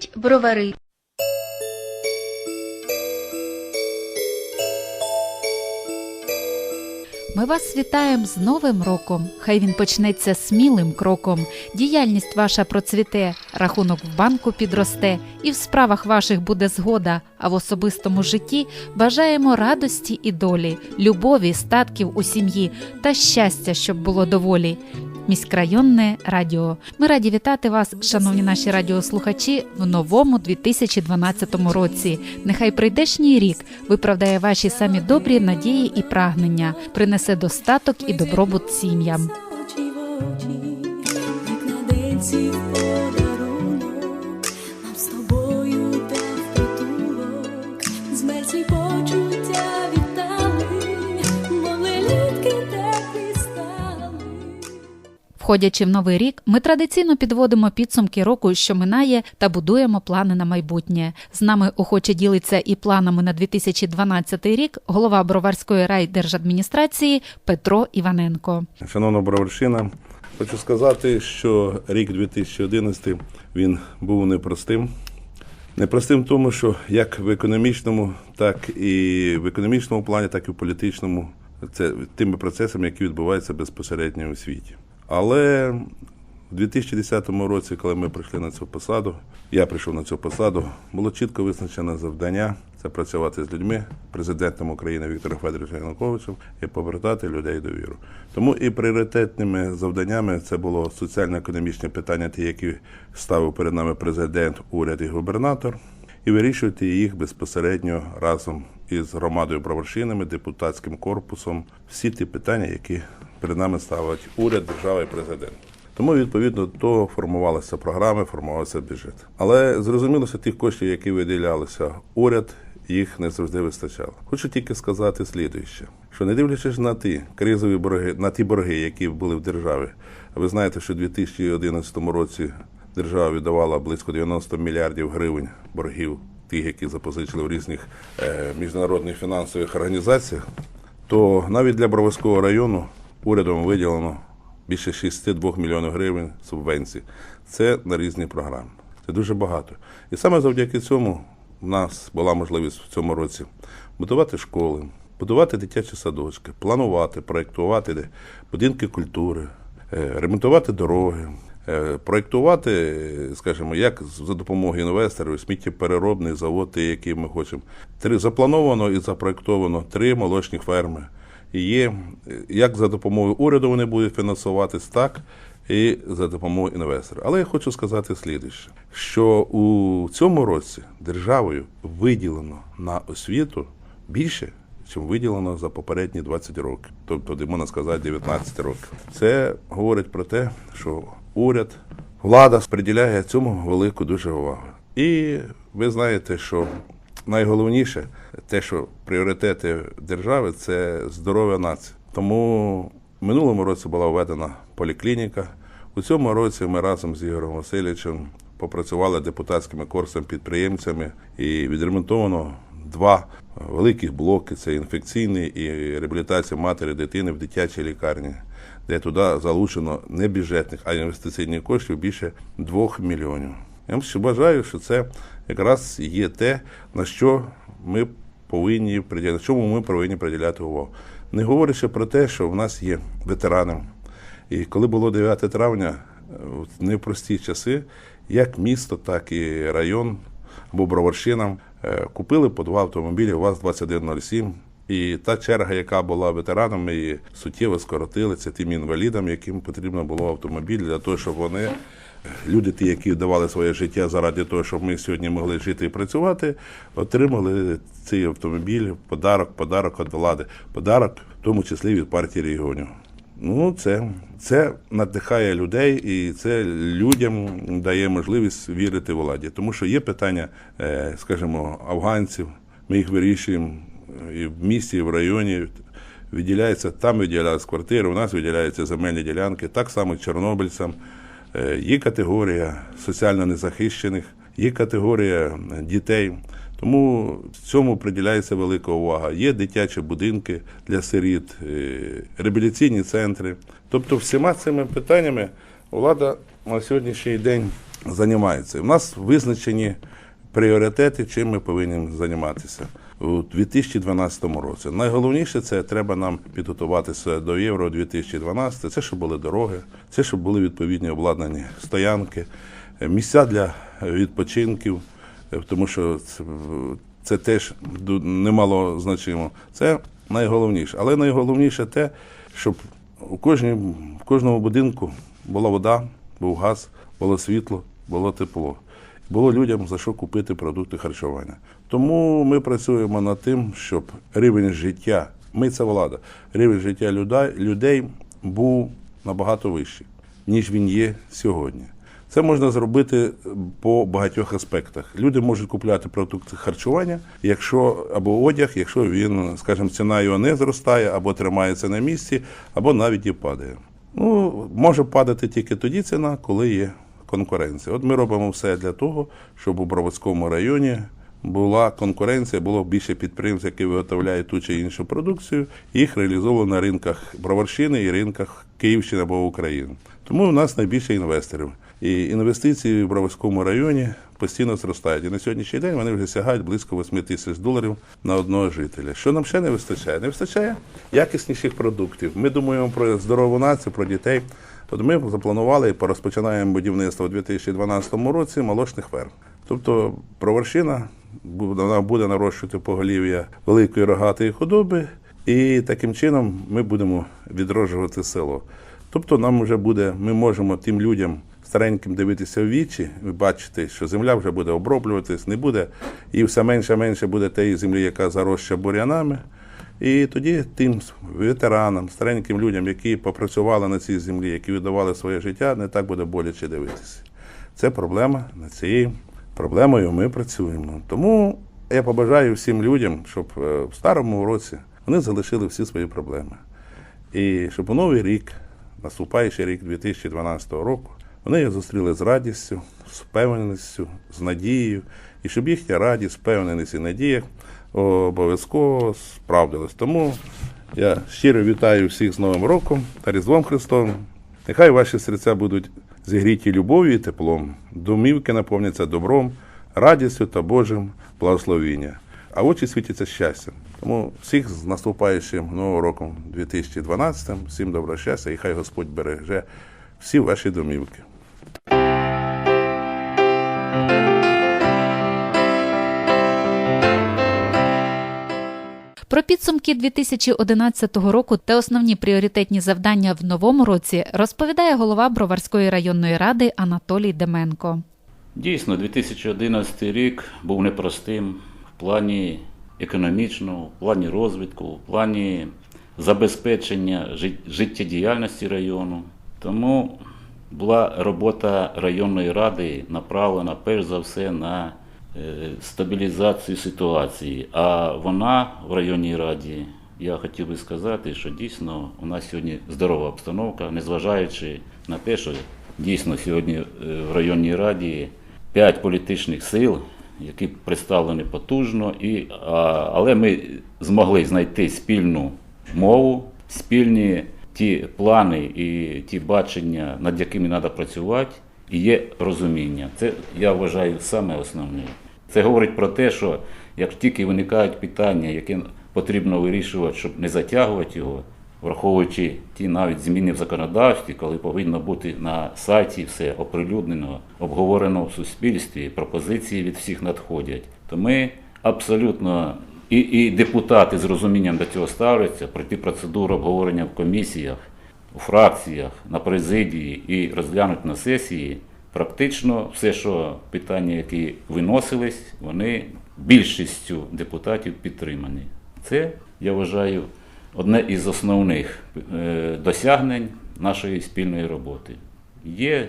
Говорять бровари. Ми вас вітаємо з Новим роком. Хай він почнеться смілим кроком. Діяльність ваша процвіте, рахунок в банку підросте, і в справах ваших буде згода. А в особистому житті бажаємо радості і долі, любові, статків у сім'ї та щастя, щоб було доволі. Міськрайонне радіо. Ми раді вітати вас, шановні наші радіослухачі, в новому 2012 році. Нехай прийдешній рік виправдає ваші самі добрі надії і прагнення, принесе достаток і добробут сім'ям. Входячи в новий рік, ми традиційно підводимо підсумки року, що минає, та будуємо плани на майбутнє. З нами охоче ділиться і планами на 2012 рік голова Броварської райдержадміністрації Петро Іваненко. Шановна Броварщина, хочу сказати, що рік 2011 він був непростим. Непростим тому, що як в економічному, так і в економічному плані, так і в політичному, це тими процесами, які відбуваються безпосередньо у світі. Але у 2010 році, коли ми прийшли на цю посаду, я прийшов на цю посаду, було чітко визначене завдання це працювати з людьми, президентом України Віктором Федоровичем Януковичем і повертати людей довіру. Тому і пріоритетними завданнями це було соціально-економічні питання, ті, які ставив перед нами президент, уряд і губернатор, і вирішувати їх безпосередньо разом із громадою правочинами, депутатським корпусом, всі ті питання, які перед нами ставить уряд, держава і президент. Тому відповідно до того формувалися програми, формувався бюджет. Але зрозуміло, що тих коштів, які виділялися уряд, їх не завжди вистачало. Хочу тільки сказати слідуюче, що не дивлячись на ті кризові борги, на ті борги, які були в державі, ви знаєте, що у 2011 році держава віддавала близько 90 мільярдів гривень боргів, тих, які запозичили в різних е, міжнародних фінансових організаціях, то навіть для Броварського району урядом виділено більше 62 мільйонів гривень субвенцій. Це на різні програми. Це дуже багато. І саме завдяки цьому в нас була можливість в цьому році будувати школи, будувати дитячі садочки, планувати, проєктувати будинки культури, е, ремонтувати дороги, проєктувати, е, скажімо, як за допомогою інвесторів сміттєпереробний завод, який ми хочемо. Три заплановано і запроєктовано три молочні ферми. І є як за допомогою уряду вони будуть фінансуватись, так і за допомогою інвесторів. Але я хочу сказати слідуще, що у цьому році державою виділено на освіту більше, ніж виділено за попередні 20 років, тобто, можна сказати, 19 років. Це говорить про те, що уряд, влада приділяє цьому велику дуже увагу. І ви знаєте, що найголовніше те, що пріоритети держави це здоров'я нації. Тому в минулому році була введена поліклініка. У цьому році ми разом з Ігорем Васильовичем попрацювали депутатськими курсами підприємцями і відремонтовано два великих блоки: це інфекційний і реабілітація матері дитини в дитячій лікарні, де туди залучено не бюджетних, а інвестиційних коштів більше 2 мільйонів. Я бажаю, що це якраз є те, на що ми повинні приділяти, чому ми повинні приділяти увагу. Не говорячи про те, що в нас є ветерани. І коли було 9 травня, е, в непрості часи, як місто, так і район або Броварщина е, купили по два автомобілі УАЗ-2107. І та черга, яка була ветеранами, її суттєво скоротили. Це тим інвалідам, яким потрібно було автомобіль для того, щоб вони люди, ті, які давали своє життя заради того, щоб ми сьогодні могли жити і працювати, отримали цей автомобіль, подарок, подарок від влади, подарок, в тому числі від партії регіонів. Ну, це, це надихає людей і це людям дає можливість вірити владі. Тому що є питання, е, скажімо, афганців, ми їх вирішуємо і в місті, і в районі. виділяється, там виділяються квартири, у нас виділяються земельні ділянки, так само чорнобильцям. Е, Є категорія соціально незахищених, є категорія дітей. Тому цьому приділяється велика увага. Є дитячі будинки для сиріт, е, реабілітаційні центри. Тобто, всіма цими питаннями влада на сьогоднішній день займається. У нас визначені пріоритети, чим ми повинні займатися у 2012 році. Найголовніше це треба нам підготуватися до Євро 2012. Це щоб були дороги, це щоб були відповідні обладнані стоянки, місця для відпочинків, е, тому що це, це теж немало значимо. Це найголовніше. Але найголовніше те, щоб у кожній, в кожному будинку була вода, був газ, було світло, було тепло. Було людям за що купити продукти харчування. Тому ми працюємо над тим, щоб рівень життя, ми це влада, рівень життя людей, був набагато вищий, ніж він є сьогодні. Це можна зробити по багатьох аспектах. Люди можуть купляти продукти харчування, якщо або одяг, якщо він, скажімо, ціна його не зростає, або тримається на місці, або навіть і падає. Ну, може падати тільки тоді ціна, коли є конкуренція. От ми робимо все для того, щоб у Бровицькому районі була конкуренція, було більше підприємств, які виготовляють ту чи іншу продукцію, їх реалізовували на ринках Броварщини і ринках Київщини або України. Тому у нас найбільше інвесторів. І інвестиції в Броварському районі постійно зростають. І на сьогоднішній день вони вже сягають близько 8 тисяч доларів на одного жителя. Що нам ще не вистачає? Не вистачає якісніших продуктів. Ми думаємо про здорову націю, про дітей. От ми запланували і порозпочинаємо будівництво у 2012 році молочних ферм. Тобто проварщина вона буде нарощувати поголів'я великої рогатої худоби, і таким чином ми будемо відроджувати село. Тобто нам вже буде, ми можемо тим людям стареньким дивитися в вічі, і бачити, що земля вже буде оброблюватись, не буде, і все менше менше буде тієї землі, яка зароща бур'янами. І тоді тим ветеранам, стареньким людям, які попрацювали на цій землі, які віддавали своє життя, не так буде боляче дивитися. Це проблема над цією проблемою ми працюємо. Тому я побажаю всім людям, щоб е, в старому році вони залишили всі свої проблеми. І щоб у новий рік, наступаючий рік 2012 року, вони їх зустріли з радістю, з впевненістю, з надією, і щоб їхня радість, впевненість і надія обов'язково справдилась. Тому я щиро вітаю всіх з Новим роком та Різдвом Христовим. Нехай ваші серця будуть зігріті любов'ю і теплом, домівки наповняться добром, радістю та Божим благословіння, а очі світяться щастям. Тому всіх з наступаючим Новим роком 2012, всім доброго щастя і хай Господь береже всі ваші домівки. Про підсумки 2011 року та основні пріоритетні завдання в новому році розповідає голова Броварської районної ради Анатолій Деменко. Дійсно, 2011 рік був непростим в плані економічного, в плані розвитку, в плані забезпечення жит- життєдіяльності району. Тому була робота районної ради направлена перш за все на стабілізацію ситуації. А вона в районній раді, я хотів би сказати, що дійсно у нас сьогодні здорова обстановка, незважаючи на те, що дійсно сьогодні е, в районній раді п'ять політичних сил, які представлені потужно, і, а, але ми змогли знайти спільну мову, спільні ті плани і ті бачення, над якими треба працювати, і є розуміння. Це я вважаю саме основне. Це говорить про те, що як тільки виникають питання, які потрібно вирішувати, щоб не затягувати його, враховуючи ті навіть зміни в законодавстві, коли повинно бути на сайті все оприлюднено, обговорено в суспільстві, пропозиції від всіх надходять, то ми абсолютно і, і депутати з розумінням до цього ставляться, пройти процедуру обговорення в комісіях, у фракціях, на президії і розглянути на сесії. Практично все, що питання, які виносились, вони більшістю депутатів підтримані. Це, я вважаю, одне із основних е, досягнень нашої спільної роботи. Є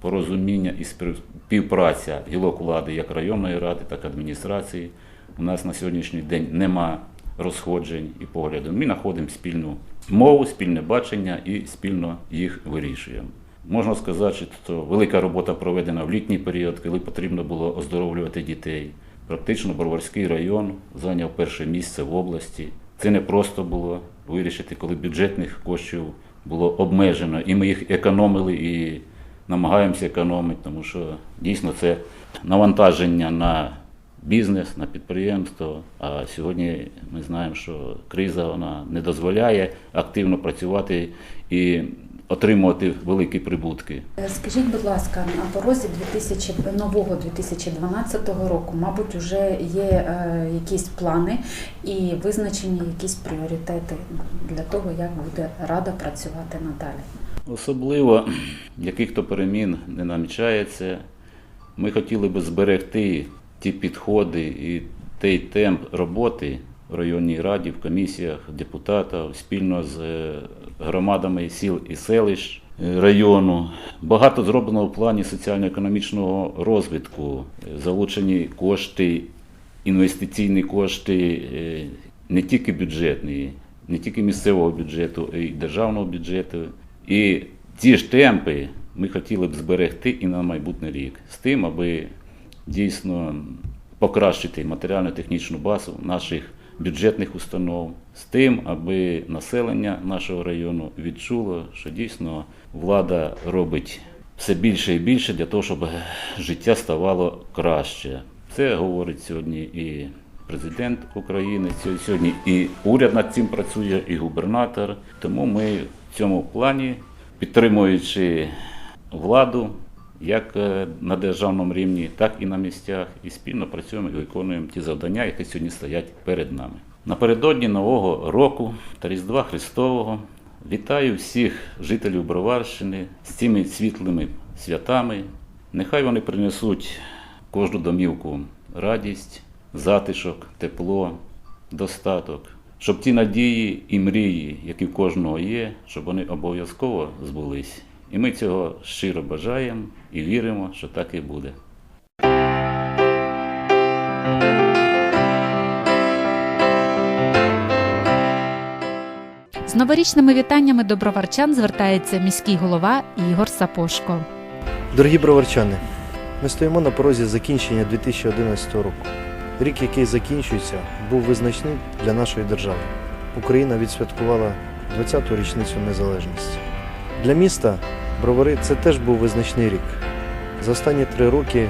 порозуміння і спів- співпраця гілок влади як районної ради, так і адміністрації. У нас на сьогоднішній день нема розходжень і поглядів. Ми знаходимо спільну мову, спільне бачення і спільно їх вирішуємо. Можна сказати, що велика робота проведена в літній період, коли потрібно було оздоровлювати дітей. Практично Броварський район зайняв перше місце в області. Це не просто було вирішити, коли бюджетних коштів було обмежено, і ми їх економили і намагаємося економити, тому що дійсно це навантаження на бізнес, на підприємство. А сьогодні ми знаємо, що криза вона не дозволяє активно працювати і отримувати великі прибутки. Скажіть, будь ласка, на порозі 2000, нового 2012 року, мабуть, вже є е, якісь плани і визначені якісь пріоритети для того, як буде рада працювати надалі. Особливо яких то перемін не намічається. Ми хотіли би зберегти ті підходи і той темп роботи в районній раді, в комісіях депутатів спільно з е, громадами сіл і селищ е, району. Багато зроблено в плані соціально-економічного розвитку, Е, залучені кошти, інвестиційні кошти не тільки бюджетні, не тільки місцевого бюджету, а й державного бюджету. І ці ж темпи ми хотіли б зберегти і на майбутній рік з тим, аби дійсно покращити матеріально-технічну базу наших бюджетних установ, з тим, аби населення нашого району відчуло, що дійсно влада робить все більше і більше для того, щоб життя ставало краще. Це говорить сьогодні і президент України, сьогодні і уряд над цим працює, і губернатор. Тому ми в цьому плані, підтримуючи владу, як е, на державному рівні, так і на місцях, і спільно працюємо і виконуємо ті завдання, які сьогодні стоять перед нами. Напередодні Нового року та Різдва Христового вітаю всіх жителів Броварщини з цими світлими святами. Нехай вони принесуть кожну домівку радість, затишок, тепло, достаток, щоб ті надії і мрії, які в кожного є, щоб вони обов'язково збулись. І ми цього щиро бажаємо і віримо, що так і буде. З новорічними вітаннями до броварчан звертається міський голова Ігор Сапошко. Дорогі броварчани, ми стоїмо на порозі закінчення 2011 року. Рік, який закінчується, був визначним для нашої держави. Україна відсвяткувала 20-ту річницю незалежності. Для міста Бровари це теж був визначний рік. За останні три роки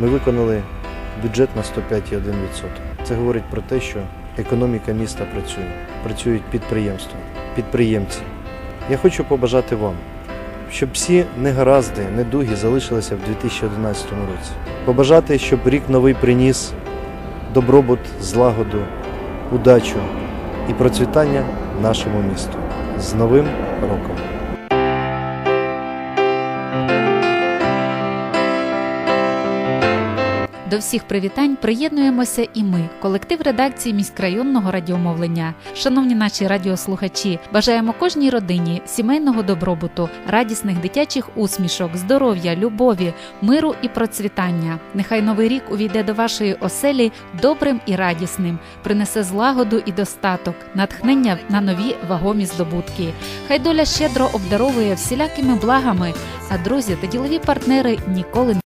ми виконали бюджет на 105,1%. Це говорить про те, що економіка міста працює, працюють підприємства, підприємці. Я хочу побажати вам, щоб всі негаразди, недуги залишилися в 2011 році. Побажати, щоб рік новий приніс добробут, злагоду, удачу і процвітання нашому місту. З Новим роком! До всіх привітань приєднуємося і ми, колектив редакції міськрайонного радіомовлення. Шановні наші радіослухачі, бажаємо кожній родині сімейного добробуту, радісних дитячих усмішок, здоров'я, любові, миру і процвітання. Нехай новий рік увійде до вашої оселі добрим і радісним, принесе злагоду і достаток, натхнення на нові вагомі здобутки. Хай доля щедро обдаровує всілякими благами, а друзі та ділові партнери ніколи не